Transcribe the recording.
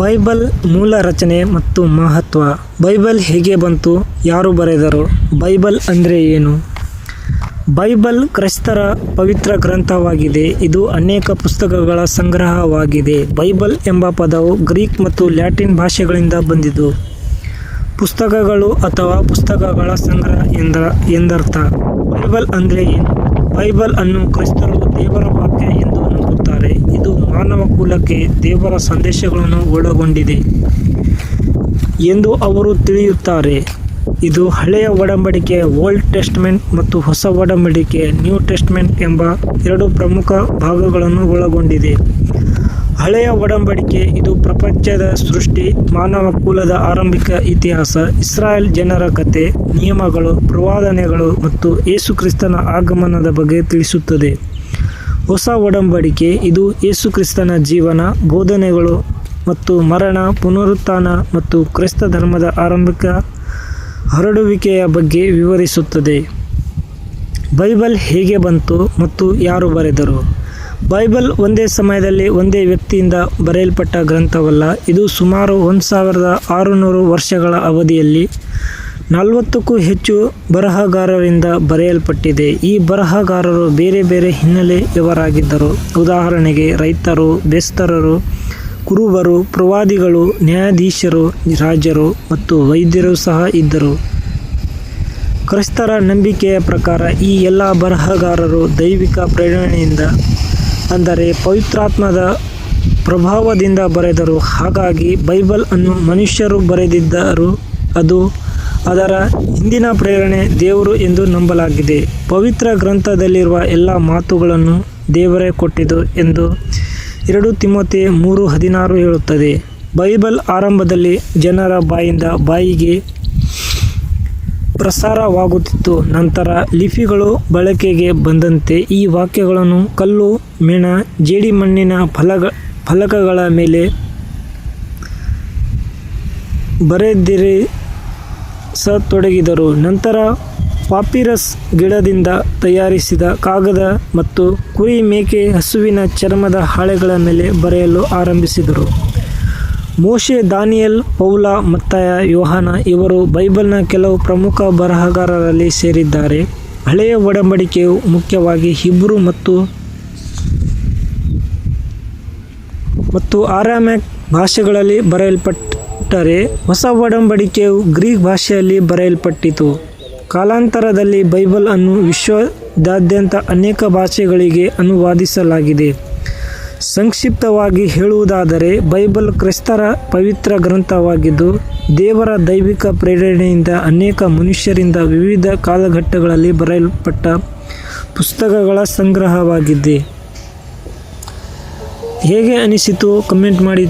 Bible ಮೂಲ ರಚನೆ ಮತ್ತು ಮಹತ್ವ. ಬೈಬಲ್ ಹೇಗೆ ಬಂತು? ಯಾರು ಬರೆದರು? ಬೈಬಲ್ ಅಂದರೆ ಏನು? ಬೈಬಲ್ ಕ್ರೈಸ್ತರ ಪವಿತ್ರ ಗ್ರಂಥವಾಗಿದೆ. ಇದು ಅನೇಕ ಪುಸ್ತಕಗಳ ಸಂಗ್ರಹವಾಗಿದೆ. ಬೈಬಲ್ ಎಂಬ ಪದವು ಗ್ರೀಕ್ ಮತ್ತು ಲ್ಯಾಟಿನ್ ಭಾಷೆಗಳಿಂದ ಬಂದಿದ್ದು ಪುಸ್ತಕಗಳು ಅಥವಾ ಪುಸ್ತಕಗಳ ಸಂಗ್ರಹ ಎಂದ, ಎಂದರ್ಥ. ಬೈಬಲ್ ಅಂದರೆ ಏನು? ಬೈಬಲ್ ಅನ್ನು ಕ್ರೈಸ್ತರು ದೇವರ ವಾಕ್ಯ ಎಂದು ನಂಬುತ್ತಾರೆ ಇದು ಮಾನವ ಕುಲಕ್ಕೆ ದೇವರ ಸಂದೇಶಗಳನ್ನು ಒಳಗೊಂಡಿದೆ ಎಂದು ಅವರು ತಿಳಿಯುತ್ತಾರೆ. ಇದು ಹಳೆಯ ಒಡಂಬಡಿಕೆ ಓಲ್ಡ್ ಟೆಸ್ಟ್ಮೆಂಟ್ ಮತ್ತು ಹೊಸ ಒಡಂಬಡಿಕೆ ನ್ಯೂ ಟೆಸ್ಟ್ಮೆಂಟ್ ಎಂಬ ಎರಡು ಪ್ರಮುಖ ಭಾಗಗಳನ್ನು ಒಳಗೊಂಡಿದೆ. ಹಳೆಯ ಒಡಂಬಡಿಕೆ, ಇದು ಪ್ರಪಂಚದ ಸೃಷ್ಟಿ, ಮಾನವ ಕುಲದ ಆರಂಭಿಕ ಇತಿಹಾಸ, ಇಸ್ರಾಯೇಲ್ ಜನರ ಕತೆ, ನಿಯಮಗಳು, ಪ್ರವಾದನೆಗಳು ಮತ್ತು ಯೇಸುಕ್ರಿಸ್ತನ ಆಗಮನದ ಬಗ್ಗೆ ತಿಳಿಸುತ್ತದೆ. ಹೊಸ ಒಡಂಬಡಿಕೆ, ಇದು ಯೇಸುಕ್ರಿಸ್ತನ ಜೀವನ, ಬೋಧನೆಗಳು ಮತ್ತು ಮರಣ, ಪುನರುತ್ಥಾನ ಮತ್ತು ಕ್ರಿಸ್ತ ಧರ್ಮದ ಆರಂಭಿಕ ಹರಡುವಿಕೆಯ ಬಗ್ಗೆ ವಿವರಿಸುತ್ತದೆ. ಬೈಬಲ್ ಹೇಗೆ ಬಂತು ಮತ್ತು ಯಾರು ಬರೆದರು? ಬೈಬಲ್ ಒಂದೇ ಸಮಯದಲ್ಲಿ ಒಂದೇ ವ್ಯಕ್ತಿಯಿಂದ ಬರೆಯಲ್ಪಟ್ಟ ಗ್ರಂಥವಲ್ಲ, ಇದು ಸುಮಾರು ಒಂದು ಸಾವಿರದ ಆರುನೂರು ವರ್ಷಗಳ ಅವಧಿಯಲ್ಲಿ ನಲವತ್ತಕ್ಕೂ ಹೆಚ್ಚು ಬರಹಗಾರರಿಂದ ಬರೆಯಲ್ಪಟ್ಟಿದೆ. ಈ ಬರಹಗಾರರು ಬೇರೆ ಬೇರೆ ಹಿನ್ನೆಲೆಯವರಾಗಿದ್ದರು ಉದಾಹರಣೆಗೆ, ರೈತರು, ಬೆಸ್ತರರು, ಕುರುಬರು, ಪ್ರವಾದಿಗಳು, ನ್ಯಾಯಾಧೀಶರು, ರಾಜರು ಮತ್ತು ವೈದ್ಯರು ಸಹ ಇದ್ದರು. ಕ್ರೈಸ್ತರ ನಂಬಿಕೆಯ ಪ್ರಕಾರ ಈ ಎಲ್ಲ ಬರಹಗಾರರು ದೈವಿಕ ಪ್ರೇರಣೆಯಿಂದ, ಅಂದರೆ ಪವಿತ್ರಾತ್ಮದ ಪ್ರಭಾವದಿಂದ ಬರೆದರು. ಹಾಗಾಗಿ ಬೈಬಲ್ ಅನ್ನು ಮನುಷ್ಯರು ಬರೆದಿದ್ದರು. ಅದು ಅದರ ಹಿಂದಿನ ಪ್ರೇರಣೆ ದೇವರು ಎಂದು ನಂಬಲಾಗಿದೆ. ಪವಿತ್ರ ಗ್ರಂಥದಲ್ಲಿರುವ ಎಲ್ಲ ಮಾತುಗಳನ್ನು ದೇವರೇ ಕೊಟ್ಟಿದ್ದು ಎಂದು ಎರಡು ತಿಮ್ಮತೆ ಮೂರು ಹದಿನಾರು ಹೇಳುತ್ತದೆ. ಬೈಬಲ್ ಆರಂಭದಲ್ಲಿ ಜನರ ಬಾಯಿಂದ ಬಾಯಿಗೆ ಪ್ರಸಾರವಾಗುತ್ತಿತ್ತು. ನಂತರ ಲಿಪಿಗಳು ಬಳಕೆಗೆ ಬಂದಂತೆ ಈ ವಾಕ್ಯಗಳನ್ನು ಕಲ್ಲು, ಮೆಣ ಜೇಡಿಮಣ್ಣಿನ ಫಲಕ ಫಲಕಗಳ ಮೇಲೆ ಬರೆದಿರಿಸತೊಡಗಿದರು ನಂತರ ಪಾಪಿರಸ್ ಗಿಡದಿಂದ ತಯಾರಿಸಿದ ಕಾಗದ ಮತ್ತು ಕುರಿ ಮೇಕೆ ಹಸುವಿನ ಚರ್ಮದ ಹಾಳೆಗಳ ಮೇಲೆ ಬರೆಯಲು ಆರಂಭಿಸಿದರು. ಮೋಶೆ, ದಾನಿಯಲ್, ಪೌಲ, ಮತ್ತಾಯ, ಯೋಹಾನ ಇವರು ಬೈಬಲ್ನ ಕೆಲವು ಪ್ರಮುಖ ಬರಹಗಾರರಲ್ಲಿ ಸೇರಿದ್ದಾರೆ. ಹಳೆಯ ಒಡಂಬಡಿಕೆಯು ಮುಖ್ಯವಾಗಿ ಹಿಬ್ರು ಮತ್ತು ಮತ್ತು ಆರಾಮ್ಯಾಕ್ ಭಾಷೆಗಳಲ್ಲಿ ಬರೆಯಲ್ಪಟ್ಟರೆ ಹೊಸ ಒಡಂಬಡಿಕೆಯು ಗ್ರೀಕ್ ಭಾಷೆಯಲ್ಲಿ ಬರೆಯಲ್ಪಟ್ಟಿತು. ಕಾಲಾಂತರದಲ್ಲಿ ಬೈಬಲ್ ಅನ್ನು ವಿಶ್ವದಾದ್ಯಂತ ಅನೇಕ ಭಾಷೆಗಳಿಗೆ ಅನುವಾದಿಸಲಾಗಿದೆ. ಸಂಕ್ಷಿಪ್ತವಾಗಿ ಹೇಳುವುದಾದರೆ, ಬೈಬಲ್ ಕ್ರಿಸ್ತರ ಪವಿತ್ರ ಗ್ರಂಥವಾಗಿದ್ದು, ದೇವರ ದೈವಿಕ ಪ್ರೇರಣೆಯಿಂದ ಅನೇಕ ಮನುಷ್ಯರಿಂದ ವಿವಿಧ ಕಾಲಘಟ್ಟಗಳಲ್ಲಿ ಬರೆಯಲ್ಪಟ್ಟ ಪುಸ್ತಕಗಳ ಸಂಗ್ರಹವಾಗಿದೆ ಹೇಗೆ ಅನಿಸಿತು? ಕಮೆಂಟ್ ಮಾಡಿ